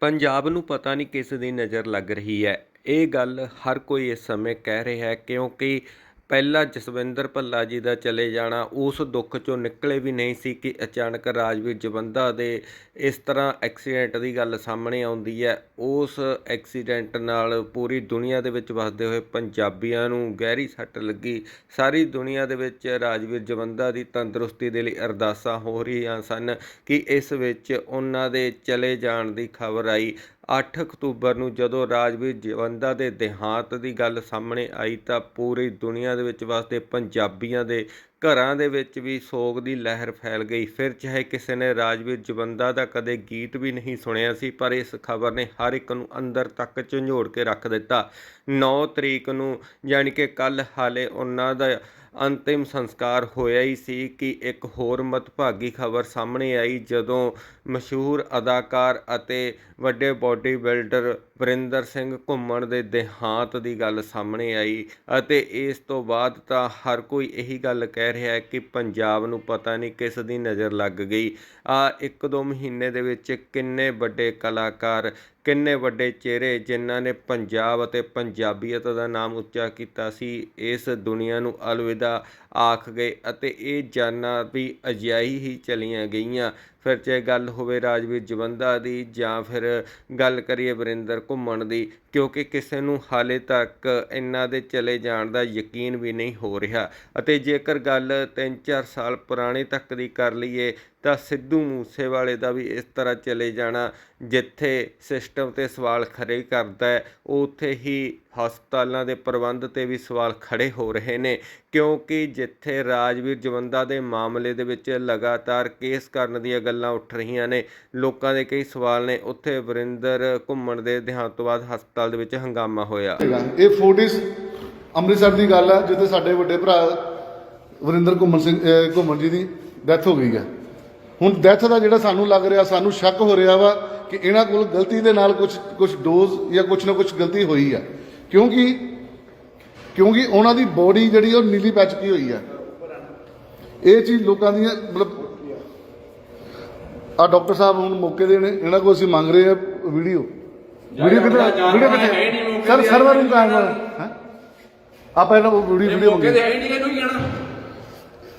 ਪੰਜਾਬ ਨੂੰ ਪਤਾ ਨਹੀਂ ਕਿਸ ਦੀ ਨਜ਼ਰ ਲੱਗ ਰਹੀ ਹੈ। ਇਹ ਗੱਲ ਹਰ ਕੋਈ ਇਸ ਸਮੇਂ ਕਹਿ ਰਿਹਾ ਹੈ ਕਿਉਂਕਿ ਪਹਿਲਾਂ ਜਸਵਿੰਦਰ ਭੱਲਾ ਜੀ ਦਾ ਚਲੇ ਜਾਣਾ, ਉਸ ਦੁੱਖ ਚੋਂ ਨਿਕਲੇ ਵੀ ਨਹੀਂ ਸੀ ਕਿ ਅਚਾਨਕ ਰਾਜਵੀਰ ਜਵੰਦਾ ਦੇ ਇਸ ਤਰ੍ਹਾਂ ਐਕਸੀਡੈਂਟ ਦੀ ਗੱਲ ਸਾਹਮਣੇ ਆਉਂਦੀ ਹੈ। ਉਸ ਐਕਸੀਡੈਂਟ ਨਾਲ ਪੂਰੀ ਦੁਨੀਆ ਦੇ ਵਿੱਚ ਵਸਦੇ ਹੋਏ ਪੰਜਾਬੀਆਂ ਨੂੰ ਗਹਿਰੀ ਸੱਟ ਲੱਗੀ। ਸਾਰੀ ਦੁਨੀਆ ਦੇ ਵਿੱਚ ਰਾਜਵੀਰ ਜਵੰਦਾ ਦੀ ਤੰਦਰੁਸਤੀ ਦੇ ਲਈ ਅਰਦਾਸਾਂ ਹੋ ਰਹੀਆਂ ਸਨ ਕਿ ਇਸ ਵਿੱਚ ਉਹਨਾਂ ਦੇ ਚਲੇ ਜਾਣ ਦੀ ਖਬਰ ਆਈ। 8 ਅਕਤੂਬਰ ਨੂੰ ਜਦੋਂ ਰਾਜਵੀਰ ਜਵੰਦਾ ਦੇ ਦੇਹਾਂਤ ਦੀ ਗੱਲ ਸਾਹਮਣੇ ਆਈ ਤਾਂ ਪੂਰੀ ਦੁਨੀਆ ਦੇ ਵਿੱਚ ਵਸਦੇ ਪੰਜਾਬੀਆਂ ਦੇ ਘਰਾਂ ਦੇ ਵਿੱਚ ਵੀ ਸੋਗ ਦੀ ਲਹਿਰ ਫੈਲ ਗਈ। ਫਿਰ ਚਾਹੇ ਕਿਸੇ ਨੇ ਰਾਜਵੀਰ ਜਵੰਦਾ ਦਾ ਕਦੇ ਗੀਤ ਵੀ ਨਹੀਂ ਸੁਣਿਆ ਸੀ, ਪਰ ਇਸ ਖਬਰ ਨੇ ਹਰ ਇੱਕ ਨੂੰ ਅੰਦਰ ਤੱਕ ਝੰਜੋੜ ਕੇ ਰੱਖ ਦਿੱਤਾ। 9 ਤਰੀਕ ਨੂੰ, ਯਾਨੀ ਕਿ ਕੱਲ ਹਾਲੇ ਉਹਨਾਂ ਦਾ ਅੰਤਿਮ ਸੰਸਕਾਰ ਹੋਇਆ ਹੀ ਸੀ ਕਿ ਇੱਕ ਹੋਰ ਮਤਭਾਗੀ ਖਬਰ ਸਾਹਮਣੇ ਆਈ ਜਦੋਂ ਮਸ਼ਹੂਰ ਅਦਾਕਾਰ ਅਤੇ ਵੱਡੇ ਬਾਡੀ ਬਿਲਡਰ ਵਰਿੰਦਰ ਸਿੰਘ ਘੁੰਮਣ ਦੇ ਦੇਹਾਂਤ ਦੀ ਗੱਲ ਸਾਹਮਣੇ ਆਈ ਅਤੇ ਇਸ ਤੋਂ ਬਾਅਦ ਤਾਂ ਹਰ ਕੋਈ ਇਹੀ ਗੱਲ ਕਹਿ ਰਿਹਾ ਹੈ ਕਿ ਪੰਜਾਬ ਨੂੰ ਪਤਾ ਨਹੀਂ ਕਿਸ ਦੀ ਨਜ਼ਰ ਲੱਗ ਗਈ। ਆ ਇੱਕ ਦੋ ਮਹੀਨੇ ਦੇ ਵਿੱਚ ਕਿੰਨੇ ਵੱਡੇ ਕਲਾਕਾਰ ਕਿੰਨੇ ਵੱਡੇ ਚਿਹਰੇ ਜਿਨ੍ਹਾਂ ਨੇ ਪੰਜਾਬ ਅਤੇ ਪੰਜਾਬੀਅਤ ਦਾ ਨਾਮ ਉੱਚਾ ਕੀਤਾ ਸੀ, ਇਸ ਦੁਨੀਆ ਨੂੰ ਅਲਵਿਦਾ ਆਖ ਗਏ ਅਤੇ ਇਹ ਜਾਨਾਂ ਵੀ ਅਜਿਹੀ ਹੀ ਚਲੀਆਂ ਗਈਆਂ। ਫਿਰ ਚਾਹੇ ਗੱਲ ਹੋਵੇ ਰਾਜਵੀਰ ਜਵੰਦਾ ਦੀ ਜਾਂ ਫਿਰ ਗੱਲ ਕਰੀਏ ਵਰਿੰਦਰ ਘੁੰਮਣ ਦੀ, ਕਿਉਂਕਿ ਕਿਸੇ ਨੂੰ ਹਾਲੇ ਤੱਕ ਇਹਨਾਂ ਦੇ ਚਲੇ ਜਾਣ ਦਾ ਯਕੀਨ ਵੀ ਨਹੀਂ ਹੋ ਰਿਹਾ। ਅਤੇ ਜੇਕਰ ਗੱਲ 3-4 ਸਾਲ ਪੁਰਾਣੇ ਤੱਕ ਦੀ ਕਰ ਲਈਏ, ਤਾਂ ਸਿੱਧੂ ਮੂਸੇਵਾਲੇ ਦਾ ਵੀ ਇਸ ਤਰ੍ਹਾਂ ਚਲੇ ਜਾਣਾ, ਜਿੱਥੇ ਸਿਸਟਮ ਤੇ ਸਵਾਲ ਖੜੇ ਕਰਦਾ ਹੈ, ਉੱਥੇ ਹੀ ਹਸਪਤਾਲਾਂ ਦੇ ਪ੍ਰਬੰਧ ਤੇ ਵੀ ਸਵਾਲ ਖੜੇ ਹੋ ਰਹੇ ਨੇ, ਕਿਉਂਕਿ ਜਿੱਥੇ ਰਾਜਵੀਰ ਜਵੰਦਾ ਦੇ ਮਾਮਲੇ ਦੇ ਵਿੱਚ ਲਗਾਤਾਰ ਕੇਸ ਕਰਨ ਦੀਆਂ ਗੱਲਾਂ ਉੱਠ ਰਹੀਆਂ ਨੇ, ਲੋਕਾਂ ਦੇ ਕਈ ਸਵਾਲ ਨੇ। ਉੱਥੇ ਵਰਿੰਦਰ ਘੁੰਮਣ ਦੇ ਦੇਹਾਂਤ ਤੋਂ ਬਾਅਦ ਹਸਪਤਾਲ ਦੇ ਵਿੱਚ ਹੰਗਾਮਾ ਹੋਇਆ। ਇਹ ਫੋਰਟਿਸ ਅੰਮ੍ਰਿਤਸਰ ਦੀ ਗੱਲ ਹੈ ਜਿੱਥੇ ਸਾਡੇ ਵੱਡੇ ਭਰਾ ਵਰਿੰਦਰ ਘੁੰਮਣ ਸਿੰਘ ਘੁੰਮਣ ਜੀ ਦੀ ਡੈਥ ਹੋ ਗਈ ਹੈ ਹੁਣ ਡੈਥ ਦਾ ਜਿਹੜਾ ਸਾਨੂੰ ਲੱਗ ਰਿਹਾ, ਸਾਨੂੰ ਸ਼ੱਕ ਹੋ ਰਿਹਾ ਵਾ ਕਿ ਇਹਨਾਂ ਕੋਲ ਗਲਤੀ ਦੇ ਨਾਲ ਕੁਝ ਕੁਝ ਡੋਜ਼ ਜਾਂ ਕੁਝ ਨਾ ਕੁਝ ਗਲਤੀ ਹੋਈ ਆ। ਕਿਉਂਕਿ ਕਿਉਂਕਿ ਉਹਨਾਂ ਦੀ ਬੋਡੀ ਜਿਹੜੀ ਉਹ ਨੀਲੀ ਪੱਚਕੀ ਹੋਈ ਹੈ? ਇਹ ਚੀਜ਼ ਲੋਕਾਂ ਦੀ ਮਤਲਬ ਆ ਡਾਕਟਰ ਸਾਹਿਬ ਹੁਣ ਮੌਕੇ ਦੇ ਨੇ ਇਹਨਾਂ ਕੋਲ ਅਸੀਂ ਮੰਗ ਰਹੇ ਹਾਂ ਵੀਡੀਓ। ਵੀਡੀਓ ਕਿੱਥੇ ਵੀਡੀਓ ਕਿੱਥੇ? ਸਰ ਸਰਵਰ ਨੂੰ ਕਾਇਮ ਹੈ? ਆਪਾਂ ਇਹਨਾਂ ਕੋਲ ਵੀਡੀਓ ਵੀਡੀਓ ਮੰਗੀ ਮੌਕੇ ਹੈ। ਨਹੀਂ ਇਹਨੂੰ ਹੀ ਜਾਣਾ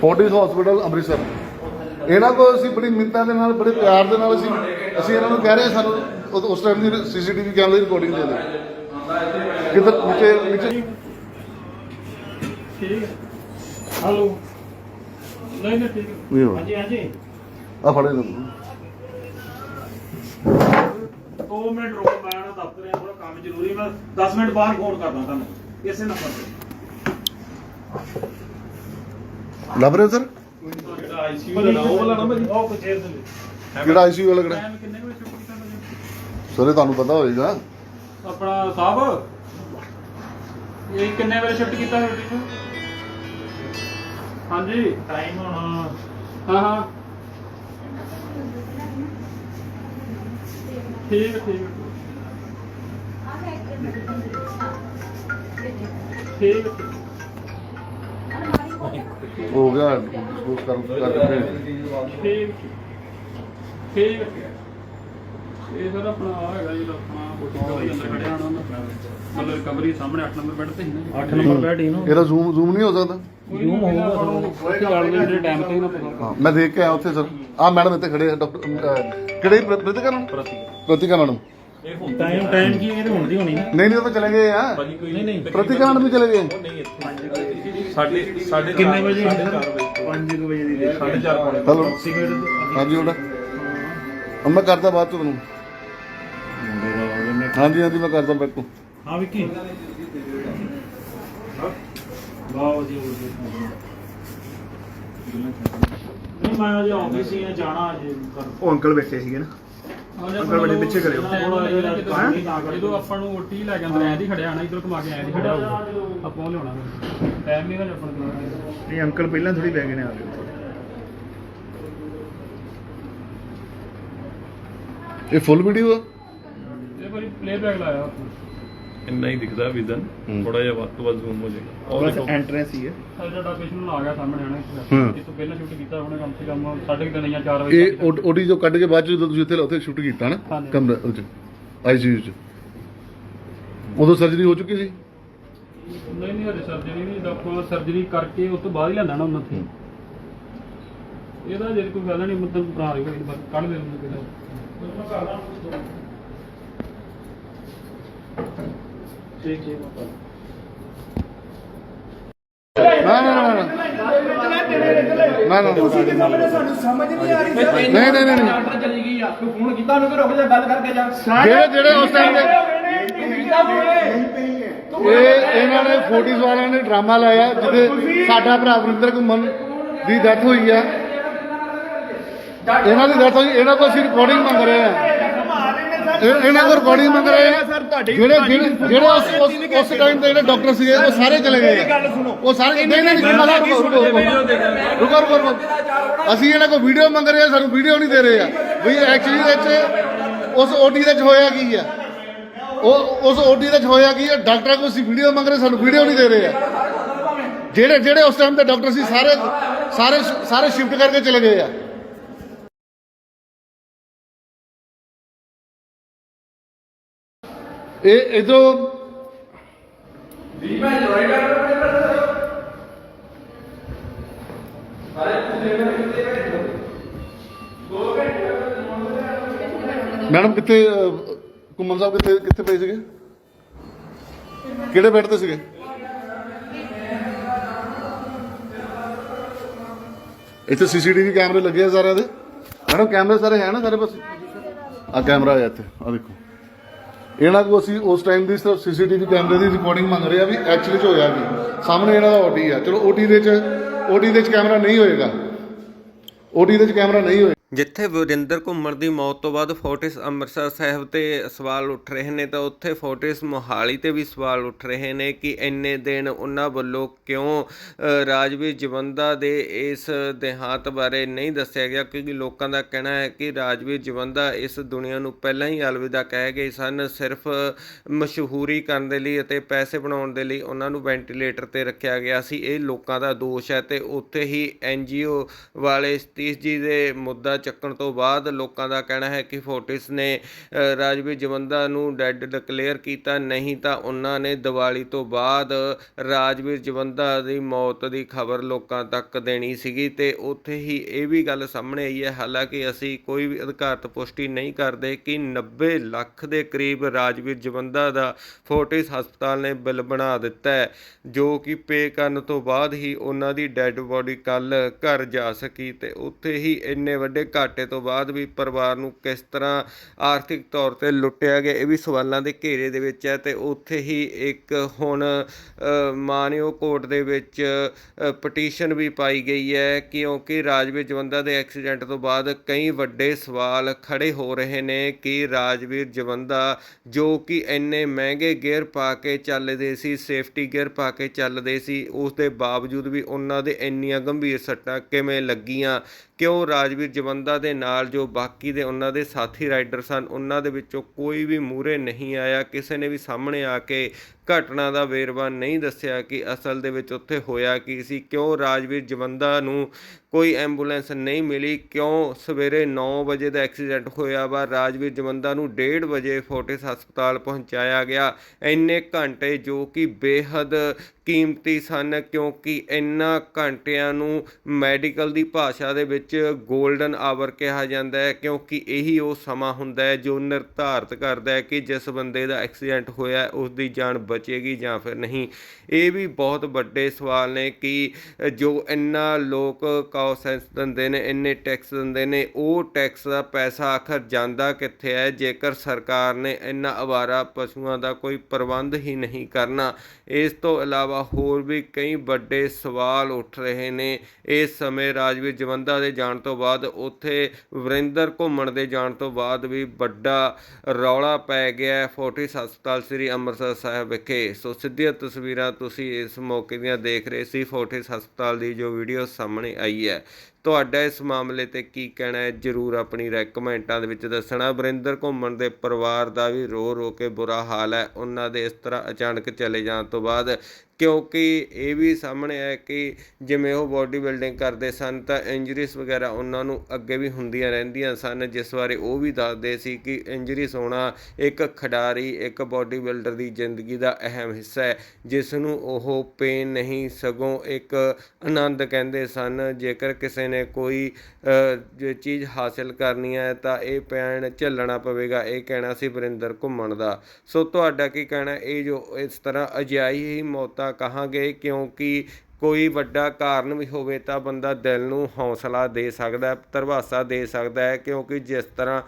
ਫੋਰਟਿਸ ਹਸਪੀਟਲ ਅੰਮ੍ਰਿਤਸਰ ਇਹਨਾਂ ਕੋਲ ਅਸੀਂ ਬੜੀ ਮਿੰਤਾਂ ਦੇ ਨਾਲ ਬੜੇ ਪਿਆਰ ਦੇ ਨਾਲ ਅਸੀਂ ਅਸੀਂ ਇਹਨਾਂ ਨੂੰ ਕਹਿ ਰਹੇ ਹਾਂ ਸਾਨੂੰ ਉਹ- ਉਸ ਟਾਈਮ ਦੀ ਸੀਸੀਟੀਵੀ ਕੈਮਰੇ ਦੀ ਰਿਕਾਰਡਿੰਗ ਦੇ ਦਿਓ। ਕਿਧਰ ਨੀਚੇ ਨੀਚੇ ਹੈਲੋ। ਨਹੀਂ ਨਹੀਂ ਠੀਕ ਨਹੀਂ ਹੋ ਹਾਂਜੀ ਹਾਂਜੀ। ਆ ਫੜੇ ਲਓ 2 ਮਿੰਟ ਰੁਕੋ ਮੈਂ ਨਾ ਦਫ਼ਤਰ ਆ ਥੋੜਾ ਕੰਮ ਜ਼ਰੂਰੀ ਮੈਂ 10 ਮਿੰਟ ਬਾਅਦ ਫੋਨ ਕਰਦਾ ਤੁਹਾਨੂੰ। ਇਸੇ ਨੰਬਰ ਤੇ। ਲੱਭ ਰਹੇ ਹੋ ਸਰ? ਵਾਲਾ ਕਿਹੜਾ ਆਈਸੀਯੂ ਵਾਲਾ ਕਿਹੜਾ? ਸਰ ਇਹ ਤੁਹਾਨੂੰ ਪਤਾ ਹੋਏਗਾ। ਆਪਣਾ ਸਾਹਿਬ ਇਹ ਕਿੰਨੇ ਵਜੇ ਸ਼ਿਫਟ ਕੀਤਾ ਛੁੱਟੀ ਨੂੰ ਹਾਂਜੀ। ਟਾਈਮ ਹੁਣ। ਹਾਂ ਹਾਂ। ਠੀਕ ਹੈ, ਠੀਕ ਹੈ। ਠੀਕ ਹੈ, ਠੀਕ ਹੈ। ਗਿਆ ਉਹ ਕਰ ਕਰਕੇ ਠੀਕ ਠੀਕ ਇਹ ਸਰ ਆਪਣਾ ਆ ਹੈਗਾ ਜੀ ਆਪਣਾ ਬੁਟੀਕ ਦੇ ਅੰਦਰ ਖੜਿਆ ਹੋਣਾ ਮਤਲਬ ਰਿਕਵਰੀ ਸਾਹਮਣੇ 8 ਨੰਬਰ ਬੈੱਡ ਤੇ ਹੀ ਨਾ 8 ਨੰਬਰ ਬੈੱਡ ਹੀ ਨਾ। ਇਹਦਾ ਜ਼ੂਮ ਜ਼ੂਮ ਨਹੀਂ ਹੋ ਸਕਦਾ? ਜ਼ੂਮ ਹੋਊਗਾ ਕੋਈ ਗੱਲ ਨਹੀਂ ਜਿਹੜੇ ਟਾਈਮ ਤੇ ਹੀ ਨਾ ਪਤਾ। ਹਾਂ ਮੈਂ ਦੇਖ ਕੇ ਆਇਆ ਉੱਥੇ ਸਰ। ਆ ਮੈਡਮ ਇੱਥੇ ਖੜੇ ਆ ਡਾਕਟਰ ਕਿਹੜੇ ਪ੍ਰ- Pratika madam? Pratika madam. Time time ਕੀ ਇਹਦੇ ਹੁਣ ਦੀ ਹੋਣੀ ਨਾ। ਨਹੀਂ ਨਹੀਂ ਉਹ ਤਾਂ ਚਲੇ ਗਏ ਆ। ਨਹੀਂ ਨਹੀਂ। ਪ੍ਰਤਿਕਾ ਮੈਡਮ ਵੀ ਚਲੇ ਗਏ। ਸਾਡੇ ਸਾਡੇ ਕਿੰਨੇ ਵਜੇ 5 ਵਜੇ। ਦੀ ਦੇ। 4:30 ਪੌਣੇ ਹੈਲੋ। ਸਿਗਰਟ ਹਾਂਜੀ ਉਹਦਾ ਹੁਣ ਮੈਂ ਕਰਦਾ ਬਾਅਦ ਤੁਹਾਨੂੰ ਹਾਂਜੀ ਹਾਂਜੀ ਮੈਂ ਕਰਦਾ ਬੈਕ ਤੋਂ। ਹਾਂ ਵਿੱਕੀ। ਬਹੁਤ ਵਧੀਆ ਵਧੀਆ। ਮੈਂ ਅਜੇ ਆਫਿਸ ਹੀ ਜਾਣਾ ਅਜੇ। ਉਹ ਅੰਕਲ ਬੈਠੇ ਸੀਗੇ ਨਾ। ਅੰਕਲ ਵੱਡੇ ਪਿੱਛੇ ਕਰਿਓ। ਜਦੋਂ ਆਪਾਂ ਨੂੰ ਓਟੀ ਲੈ ਕੇ ਅੰਦਰ ਐਂ ਦੀ ਖੜਿਆ ਆਣਾ ਇਧਰ ਘੁਮਾ ਕੇ ਐਂ ਦੀ ਖੜਿਆ ਆਪਾਂ ਉਹ ਲਿਆਉਣਾ ਟਾਈਮ ਨਹੀਂ ਹੋਣਾ ਆਪਾਂ ਨੂੰ ਨਹੀਂ ਅੰਕਲ ਪਹਿਲਾਂ ਥੋੜੀ ਬੈ ਗਏ ਨੇ ਆ ਗਏ। ਇਹ ਫੁੱਲ ਵੀਡੀਓ ਆ? ਇਹ ਭਾਈ ਪਲੇ ਬੈਕ ਲਾਇਆ। ਆਪਾਂ ਇੰਨਾ ਹੀ ਦਿਖਦਾ ਵਿਜ਼ਨ ਥੋੜਾ ਜਿਹਾ ਵੱਧ ਤੋਂ ਵੱਧ ਜ਼ੂਮ ਹੋ ਜਾਏਗਾ ਔਰ ਬਸ ਐਂਟਰੈਂਸ ਹੀ ਹੈ। ਸਾਡਾ ਡਾਟਾ ਪੇਸ਼ੈਂਟ ਆ ਗਿਆ ਸਾਹਮਣੇ ਆਣਾ ਹਾਂ। ਇਸ ਤੋਂ ਪਹਿਲਾਂ ਸ਼ੂਟ ਕੀਤਾ ਉਹਨੇ ਕਮ ਸੇ ਕਮ ਸਾਢੇ ਕੁ ਤਿੰਨ ਜਾਂ 4 ਵਜੇ ਇਹ ਓਡੀ ਜੋ ਕੱਢ ਕੇ ਬਾਅਦ ਚ ਜਦੋਂ ਤੁਸੀਂ ਉੱਥੇ ਉੱਥੇ ਸ਼ੂਟ ਕੀਤਾ ਨਾ। ਕਮਰੇ ਵਿੱਚ ਆਈਸੀਯੂ ਚ। ਉਦੋਂ ਸਰਜਰੀ ਹੋ ਚੁੱਕੀ ਸੀ? ਨਹੀਂ ਨਹੀਂ ਹਜੇ ਸਰਜਰੀ ਨਹੀਂ ਡਾਕਟਰ ਸਰਜਰੀ ਕਰਕੇ ਉਸ ਤੋਂ ਬਾਅਦ ਹੀ ਲੈਂਦਾ ਨਾ ਉਹਨਾਂ ਤੇ ਇਹਦਾ ਜੇ ਕੋਈ ਫਾਇਦਾ ਨਹੀਂ ਮਤਲਬ ਬਣਾ ਰਹੀ ਕੱਢ ਦੇ ਉਹਨੂੰ ਕਿਹਦਾ ਠੀਕ ਠੀਕ ਪਾਪਾ ਨਾ ਨਾ ਨਾ ਨਾ ਨਾ ਤੁਸੀਂ ਦੇ ਸਾਹਮਣੇ ਸਾਨੂੰ ਸਮਝ ਨਹੀਂ ਆ ਰਹੀ ਨਹੀਂ ਨਹੀਂ ਨਹੀਂ ਨਹੀਂ ਡਾਕਟਰ ਚਲੀ ਗਈ ਆ ਤੂੰ ਫੋਨ ਕੀਤਾ ਉਹਨੂੰ ਕਿ ਰੁਕ ਜਾ ਗੱਲ ਕਰਕੇ ਜਾ ਜਿਹੜੇ ਜਿਹੜੇ ਉਸ ਟਾਈਮ ਦੇ ਇਹ ਇਹਨਾਂ ਨੇ ਫੋਰਟੀਜ਼ ਵਾਲਿਆਂ ਨੇ ਡਰਾਮਾ ਲਾਇਆ ਜਿੱਥੇ ਸਾਡਾ ਭਰਾ ਵਰਿੰਦਰ ਘੁੰਮਣ ਦੀ ਡੈਥ ਹੋਈ ਆ ਇਹਨਾਂ ਦੀ ਡੈਥ ਹੋਈ ਇਹਨਾਂ ਕੋਲ ਅਸੀਂ ਰਿਕਾਰਡਿੰਗ ਮੰਗ ਰਹੇ ਆ। ਇਹ- ਇਹਨਾਂ ਕੋਲ ਰਿਕਾਰਡਿੰਗ ਮੰਗ ਰਹੇ ਆ। ਜਿਹੜੇ ਜਿਹੜੇ ਜਿਹੜੇ ਉਸ ਉਸ- ਉਸ ਟਾਈਮ ਤੇ ਜਿਹੜੇ ਡਾਕਟਰ ਸੀਗੇ ਉਹ ਸਾਰੇ ਚਲੇ ਗਏ। ਆ ਉਹ ਸਾਰੇ ਨਹੀਂ ਨਹੀਂ ਨਹੀਂ ਮਲਾ ਰੁਕੋ ਰੁਕੋ ਰੁਕੋ। ਰੁਕੋ ਰੁਕੋ ਅਸੀਂ ਇਹਨਾਂ ਕੋਲ ਵੀਡੀਓ ਮੰਗ ਰਹੇ ਆ ਸਾਨੂੰ ਵੀਡੀਓ ਨਹੀਂ ਦੇ ਰਹੇ ਆ। ਵੀ ਐਕਚੁਅਲੀ ਵਿੱਚ ਉਸ ਓਡੀ ਦੇ ਵਿੱਚ ਹੋਇਆ ਕੀ ਆ? ਉਹ ਉਸ ਓਡੀ ਦੇ ਵਿੱਚ ਹੋਇਆ ਕੀ ਆ? ਡਾਕਟਰਾਂ ਕੋਲ ਅਸੀਂ ਵੀਡੀਓ ਮੰਗ ਰਹੇ ਸਾਨੂੰ ਵੀਡੀਓ ਨਹੀਂ ਦੇ ਰਹੇ ਆ। ਜਿਹੜੇ ਜਿਹੜੇ ਉਸ ਟਾਈਮ ਤੇ ਡਾਕਟਰ ਸੀ ਸਾਰੇ ਸਾਰੇ ਸਾਰੇ ਸ਼ਿਫਟ ਕਰਕੇ ਚਲੇ ਗਏ ਆ। ਇਹ ਇਧਰੋਂ ਮੈਡਮ ਕਿੱਥੇ ਘੁੰਮਣ ਸਾਹਿਬ ਕਿੱਥੇ ਕਿੱਥੇ ਪਏ ਸੀਗੇ? ਕਿਹੜੇ ਬੈੱਡ ਤੇ ਸੀਗੇ? ਇੱਥੇ ਸੀਸੀਟੀਵੀ ਕੈਮਰੇ ਲੱਗੇ ਆ ਸਾਰਿਆਂ ਦੇ। ਮੈਡਮ ਕੈਮਰੇ ਸਾਰੇ ਹੈ ਨਾ ਸਾਰੇ ਪਾਸੇ? ਆ ਕੈਮਰਾ ਹੈ ਇੱਥੇ ਆ ਦੇਖੋ। ਇਹਨਾਂ ਕੋਲ ਅਸੀਂ ਉਸ ਟਾਈਮ ਦੀ ਸਿਰਫ ਸੀਸੀਟੀਵੀ ਕੈਮਰੇ ਦੀ ਰਿਕਾਰਡਿੰਗ ਮੰਗ ਰਹੇ ਆ ਵੀ ਐਕਚੁਅਲੀ ਚ ਹੋਇਆ ਕੀ। ਸਾਹਮਣੇ ਇਹਨਾਂ ਦਾ ਓਟੀ ਆ। ਚਲੋ ਓਟੀ ਦੇ ਚ ਓਟੀ ਦੇ ਚ ਕੈਮਰਾ ਨਹੀਂ ਹੋਏਗਾ। ਓਟੀ ਦੇ ਚ ਕੈਮਰਾ ਨਹੀਂ ਹੋਏਗਾ। ਜਿੱਥੇ ਵਰਿੰਦਰ ਘੁੰਮਣ ਦੀ ਮੌਤ ਤੋਂ ਬਾਅਦ ਫੋਰਟਿਸ ਅੰਮ੍ਰਿਤਸਰ ਸਾਹਿਬ ਤੇ ਸਵਾਲ ਉੱਠ ਰਹੇ ਨੇ, ਤਾਂ ਉੱਥੇ ਫੋਰਟਿਸ ਮੋਹਾਲੀ ਤੇ ਵੀ ਸਵਾਲ ਉੱਠ ਰਹੇ ਨੇ ਕਿ ਇੰਨੇ ਦਿਨ ਉਹਨਾਂ ਵੱਲੋਂ ਕਿਉਂ ਰਾਜਵੀਰ ਜਵੰਦਾ ਦੇ ਇਸ ਦੇਹਾਂਤ ਬਾਰੇ ਨਹੀਂ ਦੱਸਿਆ ਗਿਆ? ਕਿਉਂਕਿ ਲੋਕਾਂ ਦਾ ਕਹਿਣਾ ਹੈ ਕਿ ਰਾਜਵੀਰ ਜਵੰਦਾ ਇਸ ਦੁਨੀਆ ਨੂੰ ਪਹਿਲਾਂ ਹੀ ਅਲਵਿਦਾ ਕਹਿ ਗਏ ਸਨ, ਸਿਰਫ ਮਸ਼ਹੂਰੀ ਕਰਨ ਦੇ ਲਈ ਅਤੇ ਪੈਸੇ ਬਣਾਉਣ ਦੇ ਲਈ ਉਹਨਾਂ ਨੂੰ ਵੈਂਟੀਲੇਟਰ ਤੇ ਰੱਖਿਆ ਗਿਆ ਸੀ। ਇਹ ਲੋਕਾਂ ਦਾ ਦੋਸ਼ ਹੈ ਤੇ ਉੱਥੇ ਹੀ ਐਨਜੀਓ ਵਾਲੇ ਸਤੀਸ਼ ਜੀ ਦੇ ਮੁੱਦਾ ਚੱਕਣ ਤੋਂ ਬਾਅਦ ਲੋਕਾਂ ਦਾ ਕਹਿਣਾ ਹੈ ਕਿ ਫੋਰਟਿਸ ਨੇ ਰਾਜਵੀਰ ਜਵੰਦਾ ਨੂੰ ਡੈੱਡ ਡਿਕਲੇਅਰ ਕੀਤਾ ਨਹੀਂ ਤਾਂ ਉਹਨਾਂ ਨੇ ਦੀਵਾਲੀ ਤੋਂ ਬਾਅਦ ਰਾਜਵੀਰ ਜਵੰਦਾ ਦੀ ਮੌਤ ਦੀ ਖਬਰ ਲੋਕਾਂ ਤੱਕ ਦੇਣੀ ਸੀਗੀ ਤੇ ਉੱਥੇ ਹੀ ਇਹ ਵੀ ਗੱਲ ਸਾਹਮਣੇ ਆਈ ਹੈ। ਹਾਲਾਂਕਿ ਅਸੀਂ ਕੋਈ ਵੀ ਅਧਿਕਾਰਤ ਪੁਸ਼ਟੀ ਨਹੀਂ ਕਰਦੇ ਕਿ 90 ਲੱਖ ਦੇ ਕਰੀਬ ਰਾਜਵੀਰ ਜਵੰਦਾ ਦਾ ਫੋਰਟਿਸ ਹਸਪਤਾਲ ਨੇ ਬਿੱਲ ਬਣਾ ਦਿੱਤਾ ਹੈ, ਜੋ ਕਿ ਪੇ ਕਰਨ ਤੋਂ ਬਾਅਦ ਹੀ ਉਹਨਾਂ ਦੀ ਡੈੱਡ ਬੋਡੀ ਕੱਲ ਘਰ ਜਾ ਸਕੀ ਤੇ ਉੱਥੇ ਹੀ ਇੰਨੇ ਵੱਡੇ ਘਾਟੇ ਤੋਂ ਬਾਅਦ ਵੀ ਪਰਿਵਾਰ ਨੂੰ ਕਿਸ ਤਰ੍ਹਾਂ ਆਰਥਿਕ ਤੌਰ ਤੇ ਲੁੱਟਿਆ ਗਿਆ ਇਹ ਵੀ ਸਵਾਲਾਂ ਦੇ ਘੇਰੇ ਦੇ ਵਿੱਚ ਹੈ ਤੇ ਉੱਥੇ ਹੀ ਇੱਕ ਹੁਣ ਅ, ਮਾਨਯੋਗ ਕੋਰਟ ਦੇ ਵਿੱਚ ਪਟੀਸ਼ਨ ਵੀ ਪਾਈ ਗਈ ਹੈ ਕਿਉਂਕਿ ਰਾਜਵੀਰ ਜਵੰਦਾ ਦੇ ਐਕਸੀਡੈਂਟ ਤੋਂ ਬਾਅਦ ਕਈ ਵੱਡੇ ਸਵਾਲ ਖੜੇ ਹੋ ਰਹੇ ਨੇ ਕਿ ਰਾਜਵੀਰ ਜਵੰਦਾ ਜੋ ਕਿ ਇੰਨੇ ਮਹਿੰਗੇ ਗੇਅਰ ਪਾ ਕੇ ਚੱਲਦੇ ਸੀ ਸੇਫਟੀ ਗੇਅਰ ਪਾ ਕੇ ਚੱਲਦੇ ਸੀ ਉਸ ਦੇ ਬਾਵਜੂਦ ਵੀ ਉਹਨਾਂ ਦੇ ਇੰਨੀਆਂ ਗੰਭੀਰ ਸੱਟਾਂ ਕਿਵੇਂ ਲੱਗੀਆਂ? ਕਿਉਂ ਰਾਜਵੀਰ ਜਵੰਦਾ ਦੇ ਨਾਲ ਜੋ ਬਾਕੀ ਦੇ ਉਹਨਾਂ ਦੇ ਸਾਥੀ ਰਾਈਡਰ ਸਨ, ਉਹਨਾਂ ਦੇ ਵਿੱਚੋਂ ਕੋਈ ਵੀ ਮੂਰੇ ਨਹੀਂ ਆਇਆ, ਕਿਸੇ ਨੇ ਵੀ ਸਾਹਮਣੇ ਆ ਕੇ ਘਟਨਾ ਦਾ ਵੇਰਵਾ ਨਹੀਂ ਦੱਸਿਆ ਕਿ ਅਸਲ ਦੇ ਵਿੱਚ ਉੱਥੇ ਹੋਇਆ ਕੀ ਸੀ, ਕਿਉਂ ਰਾਜਵੀਰ ਜਵੰਦਾ ਨੂੰ ਕੋਈ ਐਂਬੂਲੈਂਸ ਨਹੀਂ ਮਿਲੀ, ਕਿਉਂ ਸਵੇਰੇ 9 ਵਜੇ ਦਾ ਐਕਸੀਡੈਂਟ ਹੋਇਆ ਵਾ, ਰਾਜਵੀਰ ਜਵੰਦਾ ਨੂੰ 1:30 ਵਜੇ ਫੋਰਟਿਸ ਹਸਪਤਾਲ ਪਹੁੰਚਾਇਆ ਗਿਆ। ਇੰਨੇ ਘੰਟੇ ਜੋ ਕਿ ਬੇਹੱਦ ਕੀਮਤੀ ਸਨ, ਕਿਉਂਕਿ ਇੰਨਾ ਘੰਟਿਆਂ ਨੂੰ ਮੈਡੀਕਲ ਦੀ ਭਾਸ਼ਾ ਦੇ ਵਿੱਚ 골ਡਨ ਆਵਰ ਕਿਹਾ ਜਾਂਦਾ ਹੈ, ਕਿਉਂਕਿ ਇਹੀ ਉਹ ਸਮਾਂ ਹੁੰਦਾ ਹੈ ਜੋ ਨਿਰਧਾਰਤ ਕਰਦਾ ਹੈ ਕਿ ਜਿਸ ਬੰਦੇ ਦਾ ਐਕਸੀਡੈਂਟ ਹੋਇਆ ਉਸ ਦੀ ਜਾਨ ਬਚੇਗੀ ਜਾਂ ਫਿਰ ਨਹੀਂ। ਇਹ ਵੀ ਬਹੁਤ ਵੱਡੇ ਸਵਾਲ ਨੇ ਕਿ ਜੋ ਇੰਨਾ ਲੋਕ ਕਾਉਸੈਂਸ ਦਿੰਦੇ ਨੇ, ਇੰਨੇ ਟੈਕਸ ਦਿੰਦੇ ਨੇ, ਉਹ ਟੈਕਸ ਦਾ ਪੈਸਾ ਆਖਰ ਜਾਂਦਾ ਕਿੱਥੇ ਹੈ? ਜੇਕਰ ਸਰਕਾਰ ਨੇ ਇੰਨਾ ਅਵਾਰਾ ਪਸ਼ੂਆਂ ਦਾ ਕੋਈ ਪ੍ਰਬੰਧ ਹੀ ਨਹੀਂ ਕਰਨਾ, ਇਸ ਤੋਂ ਇਲਾਵਾ ਹੋਰ ਵੀ ਕਈ ਵੱਡੇ ਸਵਾਲ ਉੱਠ ਰਹੇ ਨੇ। ਇਸ ਸਮੇਂ ਰਾਜਵੀਰ ਜਵੰਦਾ ਦੇ ਜਾਣ ਤੋਂ ਬਾਅਦ ਉੱਥੇ ਵਰਿੰਦਰ ਘੁੰਮਣ ਦੇ ਜਾਣ ਤੋਂ ਬਾਅਦ ਵੀ ਵੱਡਾ ਰੌਲਾ ਪੈ ਗਿਆ ਹੈ। ਫੋਰਟਿਸ ਹਸਪਤਾਲ ਸ੍ਰੀ ਅੰਮ੍ਰਿਤਸਰ ਸਾਹਿਬ ਵਿਖੇ। ਸੋ ਸਿੱਧੀਆਂ ਤਸਵੀਰਾਂ ਤੁਸੀਂ ਇਸ ਮੌਕੇ ਦੀਆਂ ਦੇਖ ਰਹੇ ਸੀ। ਫੋਰਟਿਸ ਹਸਪਤਾਲ ਦੀ ਜੋ ਵੀਡੀਓ ਸਾਹਮਣੇ ਆਈ ਹੈ। ਤੁਹਾਡਾ ਇਸ ਮਾਮਲੇ ਤੇ ਕੀ ਕਹਿਣਾ ਹੈ? ਜਰੂਰ ਆਪਣੀ ਰਾਏ ਕਮੈਂਟਾਂ ਦੇ ਵਿੱਚ ਦੱਸਣਾ। ਵਰਿੰਦਰ ਘੁੰਮਣ ਦੇ ਪਰਿਵਾਰ ਦਾ ਵੀ ਰੋ ਰੋ ਕੇ ਬੁਰਾ ਹਾਲ ਹੈ। ਉਹਨਾਂ ਦੇ ਇਸ ਤਰ੍ਹਾਂ ਅਚਾਨਕ ਚਲੇ ਜਾਣ ਤੋਂ ਬਾਅਦ ਕਿਉਂਕਿ ਇਹ ਵੀ ਸਾਹਮਣੇ ਆਇਆ ਕਿ ਜਿਵੇਂ ਉਹ ਬੋਡੀ ਬਿਲਡਿੰਗ ਕਰਦੇ ਸਨ ਤਾਂ ਇੰਜਰੀਜ਼ ਵਗੈਰਾ ਉਹਨਾਂ ਨੂੰ ਅੱਗੇ ਵੀ ਹੁੰਦੀਆਂ ਰਹਿੰਦੀਆਂ ਸਨ ਜਿਸ ਬਾਰੇ ਉਹ ਵੀ ਦੱਸਦੇ ਸੀ ਕਿ ਇੰਜਰੀਜ਼ ਹੋਣਾ ਇੱਕ ਖਿਡਾਰੀ ਇੱਕ ਬੋਡੀ ਬਿਲਡਰ ਦੀ ਜ਼ਿੰਦਗੀ ਦਾ ਅਹਿਮ ਹਿੱਸਾ ਹੈ ਜਿਸ ਨੂੰ ਉਹ ਪੇਨ ਨਹੀਂ ਸਗੋਂ ਇੱਕ ਆਨੰਦ ਕਹਿੰਦੇ ਸਨ। ਜੇਕਰ ਕਿਸੇ ਨੇ ਕੋਈ ਅ, ਚੀਜ਼ ਹਾਸਿਲ ਕਰਨੀ ਹੈ ਤਾਂ ਇਹ ਪੈਣ ਝੱਲਣਾ ਪਵੇਗਾ ਇਹ ਕਹਿਣਾ ਸੀ ਵਰਿੰਦਰ ਘੁੰਮਣ ਦਾ। ਸੋ ਤੁਹਾਡਾ ਕੀ ਕਹਿਣਾ ਇਹ ਜੋ ਇਸ ਤਰ੍ਹਾਂ ਅਜਾਈ ਹੀ ਮੌਤਾਂ ਕਹਾਂਗੇ, ਕਿਉਂਕਿ ਕੋਈ ਵੱਡਾ ਕਾਰਨ ਵੀ ਹੋਵੇ ਤਾਂ ਬੰਦਾ ਦਿਲ ਨੂੰ ਹੌਸਲਾ ਦੇ ਸਕਦਾ ਹੈ ਧਰਵਾਸਾ ਦੇ ਸਕਦਾ ਹੈ, ਕਿਉਂਕਿ ਜਿਸ ਤਰ੍ਹਾਂ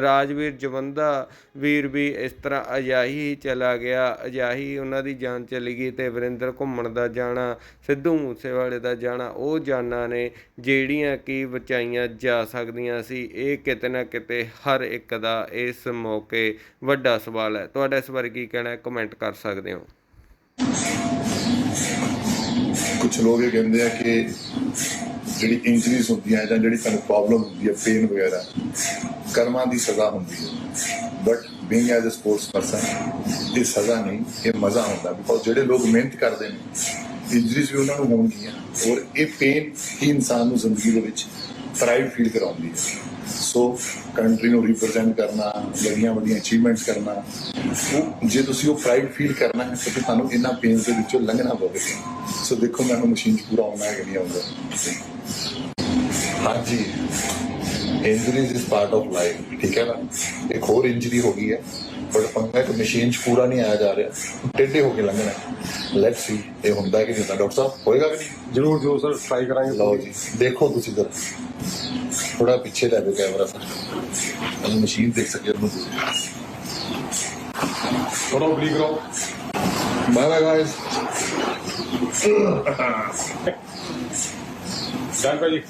ਰਾਜਵੀਰ ਜਵੰਦਾ ਵੀਰ ਵੀ ਇਸ ਤਰ੍ਹਾਂ ਅਜਾਈ ਚਲਾ ਗਿਆ ਅਜਾਈ ਉਹਨਾਂ ਦੀ ਜਾਨ ਚਲੀ ਗਈ ਤੇ ਵਰਿੰਦਰ ਘੁੰਮਣ ਦਾ ਜਾਣਾ, ਸਿੱਧੂ ਮੂਸੇਵਾਲੇ ਦਾ ਜਾਣਾ, ਉਹ ਜਾਨਾਂ ਨੇ ਜਿਹੜੀਆਂ ਕਿ ਬਚਾਈਆਂ ਜਾ ਸਕਦੀਆਂ ਸੀ। ਇਹ ਕਿਤੇ ਨਾ ਕਿਤੇ ਹਰ ਇੱਕ ਦਾ ਇਸ ਮੌਕੇ ਵੱਡਾ ਸਵਾਲ ਹੈ। ਤੁਹਾਡਾ ਇਸ ਬਾਰੇ ਕੀ ਕਹਿਣਾ ਹੈ? ਕਮੈਂਟ ਕਰ ਸਕਦੇ ਹੋ। ਕੁਝ ਲੋਕ ਇਹ ਕਹਿੰਦੇ ਆ ਕਿ ਜਿਹੜੀ ਇੰਜਰੀਜ਼ ਹੁੰਦੀਆਂ ਜਾਂ ਜਿਹੜੀ ਤੁਹਾਨੂੰ ਪ੍ਰੋਬਲਮ ਹੁੰਦੀ ਹੈ ਪੇਨ ਵਗੈਰਾ, ਕਰਮਾਂ ਦੀ ਸਜ਼ਾ ਹੁੰਦੀ ਹੈ but being as a sports person ਇਹ ਸਜ਼ਾ ਨਹੀਂ, ਇਹ ਮਜ਼ਾ ਹੁੰਦਾ ਬਿਕੋਜ਼ ਜਿਹੜੇ ਲੋਕ ਮਿਹਨਤ ਕਰਦੇ ਨੇ ਇੰਜਰੀਜ਼ ਵੀ ਉਹਨਾਂ ਨੂੰ ਹੋਣਗੀਆਂ ਔਰ ਇਹ ਪੇਨ ਹੀ ਇਨਸਾਨ ਨੂੰ ਜ਼ਿੰਦਗੀ ਦੇ ਵਿੱਚ ਪ੍ਰਾਈਡ ਫੀਲ ਕਰਾਉਂਦੀ ਹੈ ਸੋ ਕੰਟਰੀ ਨੂੰ ਰਿਪਰੈਜ਼ੈਂਟ ਕਰਨਾ ਵੱਡੀਆਂ ਵੱਡੀਆਂ ਅਚੀਵਮੈਂਟਸ ਕਰਨਾ ਉਹ ਜੇ ਤੁਸੀਂ ਉਹ ਪ੍ਰਾਈਡ ਫੀਲ ਕਰਨਾ ਹੈ ਤਾਂ ਤੁਹਾਨੂੰ ਇਹਨਾਂ ਪੇਨ ਦੇ ਵਿੱਚੋਂ ਲੰਘਣਾ ਪਵੇਗਾ। ਸੋ ਦੇਖੋ ਮੈਨੂੰ ਮਸ਼ੀਨ 'ਚ ਪੂਰਾ ਆਉਣਾ ਹੈ ਕਿ ਨਹੀਂ ਆਉਂਦਾ। ਹਾਂਜੀ। Injuries is part of life ਠੀਕ ਹੈ ਨਾ? ਇੱਕ ਹੋਰ ਇੰਜਰੀ ਹੋ ਗਈ ਹੈ ਬਟ ਪੰਗਾ ਕਿ ਮਸ਼ੀਨ 'ਚ ਪੂਰਾ ਨਹੀਂ ਆਇਆ ਜਾ ਰਿਹਾ। ਟੇਢੇ ਹੋ ਕੇ ਲੰਘਣਾ ਲੈਟਸ ਸੀ ਇਹ ਹੁੰਦਾ ਕਿ ਨਹੀਂ ਡਾਕਟਰ ਸਾਹਿਬ ਹੋਏਗਾ ਕਿ ਨਹੀਂ? ਜਰੂਰ ਜਰੂਰ ਸਰ ਟਰਾਈ ਕਰਾਂਗੇ। ਲਓ ਜੀ ਦੇਖੋ ਤੁਸੀਂ ਜਰਾ। ਥੋੜਾ ਪਿੱਛੇ ਲੈ ਜਾਓ ਕੈਮਰਾ। ਅਸੀਂ ਮਸ਼ੀਨ ਦੇਖ ਸਕੀਏ ਉਹਨੂੰ। ਥੋੜਾ ਬਲੀ ਕਰੋ। ਬਾਏ ਬਾਏ ਗਾਇਸ ਡਨ ਭਾਜੀ।